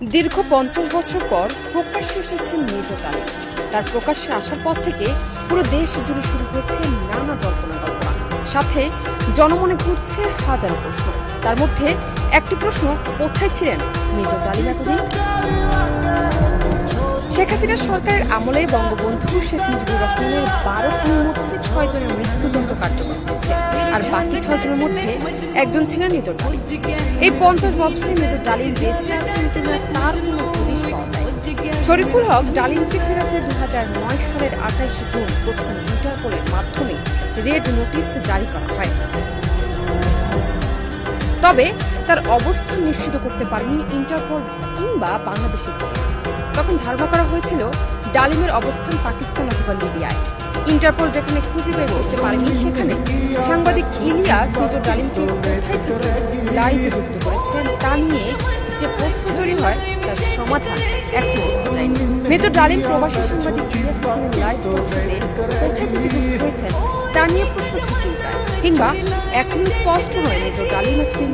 দীর্ঘ পঞ্চাশ বছর পর প্রকাশ্যে এসেছেন মেজর ডালিম তার প্রকাশ্যে আসার পর থেকে পুরো দেশ জুড়ে শুরু হচ্ছে নানা জল্পনা কল্পনা সাথে জনমনে ঘুরছে হাজারো প্রশ্ন। তার মধ্যে একটি প্রশ্ন, কোথায় ছিলেন মেজর ডালিম এতদিন? শেখ হাসিনা সরকারের আমলে বঙ্গবন্ধু শেখ মুজিবুর রহমানের বারো খুনের মধ্যে ছয় জনের মৃত্যুদণ্ড কার্যকর। আর বাকি ছয় জনের মধ্যে একজন ছিলেন মেজর ডালিম। এই পঞ্চাশ বছরে মেজর ডালিম বেঁচে আছেন কিনা তার কোনো হদিশ পাওয়া যায় শরীফুল হক ডালিমকে ফেরাতে দু হাজার নয় সালের আঠাশ জুন প্রথম ইন্টারপোলের মাধ্যমে রেড নোটিশ জারি করা হয়। তবে তার অবস্থান নিশ্চিত করতে পারেনি ইন্টারপোল কিংবা বাংলাদেশের পুলিশ। তখন ধারণা করা হয়েছিল ডালিমের অবস্থান পাকিস্তান অথবা লিবিয়ায়। ইন্টারপোল যেখানে খুঁজে বের করতে পারেনি, সেখানে ইলিয়াস মেজর ডালিমকে কোথায় থেকে লাইভে যুক্ত করেছেন। তা নিয়ে যে প্রশ্ন তৈরি হয়, তার সমাধান এখনও যায়নি মেজর ডালিম প্রবাসী সাংবাদিক ইলিয়াস হোসেনের লাইভ টকশোতে কোথায় থেকে যুক্ত হয়েছেন তা নিয়ে প্রশ্ন যায়। কিংবা এখনও স্পষ্ট নয় মেজর ডালিম এতদিন